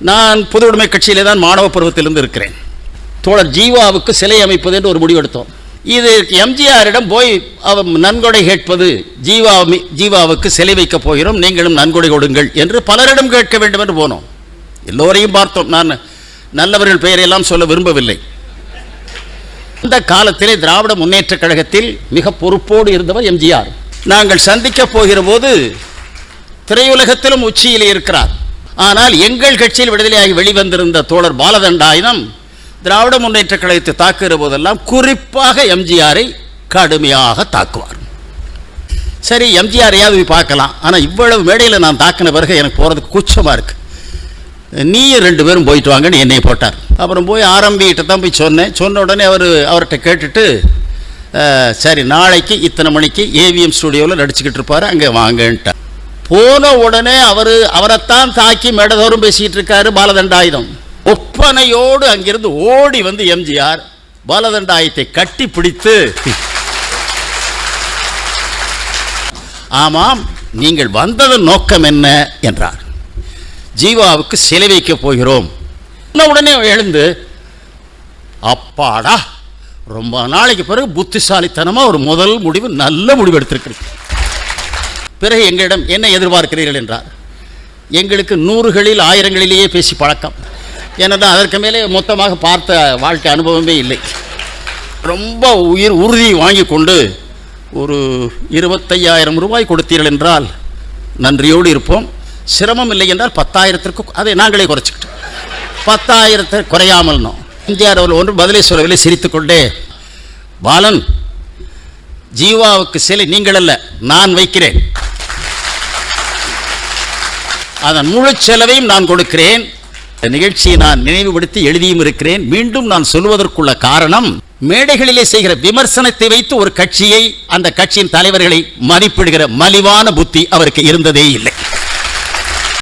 நான் பொது உடைமை கட்சியிலே தான் மாணவ பருவத்திலிருந்து இருக்கிறேன். தோழர் ஜீவாவுக்கு சிலை அமைப்பது என்று ஒரு முடிவெடுத்தோம் இது எம்ஜிஆரிடம் போய் அவன் நன்கொடை கேட்பது ஜீவா ஜீவாவுக்கு சிலை வைக்கப் போகிறோம் நீங்களும் நன்கொடை கொடுங்கள் என்று பலரிடம் கேட்க வேண்டும் என்று போனோம். எல்லோரையும் பார்த்தோம். நான் நல்லவர்கள் பெயரையெல்லாம் சொல்ல விரும்பவில்லை. அந்த காலத்திலே திராவிட முன்னேற்றக் கழகத்தில் மிக பொறுப்போடு இருந்தவர் எம்ஜிஆர். நாங்கள் சந்திக்கப் போகிற போது திரையுலகத்திலும் உச்சியிலே இருக்கிறார். ஆனால் எங்கள் கட்சியில் விடுதலையாகி வெளிவந்திருந்த தோழர் பாலதண்டாயுதம் திராவிட முன்னேற்ற கழகத்தை தாக்குகிற போதெல்லாம் குறிப்பாக எம்ஜிஆரை கடுமையாக தாக்குவார். சரி எம்ஜிஆரையாவது போய் பார்க்கலாம்? ஆனால் இவ்வளவு மேடையில் நான் தாக்கின பிறகு எனக்கு போகிறதுக்கு கூச்சமாக இருக்குது நீயும் ரெண்டு பேரும் போயிட்டு வாங்கன்னு என்னை போட்டார். அப்புறம் போய் ஆரம்பிகிட்ட தான் போய் சொன்னேன். சொன்ன உடனே அவர் அவர்கிட்ட கேட்டுட்டு சரி நாளைக்கு இத்தனை மணிக்கு ஏவிஎம் ஸ்டுடியோவில் நடிச்சுக்கிட்டு இருப்பார். அங்கே வாங்கன்ட்டார். போன உடனே அவர் அவரைத்தான் தாக்கி மேடதோறும் பேசிகிட்டு இருக்காரு பாலதண்டாயுதம். ஒப்பனையோடு அங்கிருந்து ஓடி வந்து எம்ஜிஆர் பாலதண்டாயத்தை கட்டி பிடித்து. ஆமாம் நீங்கள் வந்ததன் நோக்கம் என்ன என்றார். ஜீவாவுக்கு சிலை வைக்கப் போகிறோம். உடனே எழுந்து அப்பாடா ரொம்ப நாளைக்கு பிறகு புத்திசாலித்தனமாக ஒரு முதல் முடிவு நல்ல முடிவு எடுத்திருக்கிறேன் பிறகு எங்களிடம் என்ன எதிர்பார்க்கிறீர்கள் என்றார். எங்களுக்கு நூறுகளில் ஆயிரங்களிலேயே பேசி பழக்கம். ஏன்னா அதற்கு மேலே மொத்தமாக பார்த்த வாழ்க்கை அனுபவமே இல்லை. ரொம்ப உயிர் உறுதி வாங்கி கொண்டு ஒரு இருபத்தையாயிரம் ரூபாய் கொடுத்தீர்கள் என்றால் நன்றியோடு இருப்போம். சிரமம் இல்லை என்றால் பத்தாயிரத்திற்கு அதை நாங்களே குறைச்சிக்கிட்டோம். பத்தாயிரத்தை குறையாமல்னோம் எம்ஜிஆர் அவர்கள் ஒன்று பதிலை சொல்லவில்லை சிரித்துக்கொண்டே பாலன் ஜீவாவுக்கு சிலை நீங்கள் அல்ல நான் வைக்கிறேன். அதன் முழு செலவையும் நான் கொடுக்கிறேன். இந்த நிகழ்ச்சியை நான் நினைவுபடுத்தி எழுதியும் இருக்கிறேன். மீண்டும் நான் சொல்வதற்குள்ள காரணம் மேடைகளிலே செய்கிற விமர்சனத்தை வைத்து ஒரு கட்சியை அந்த கட்சியின் தலைவர்களை மதிப்பிடுகிற மலிவான புத்தி அவருக்கு இருந்ததே இல்லை.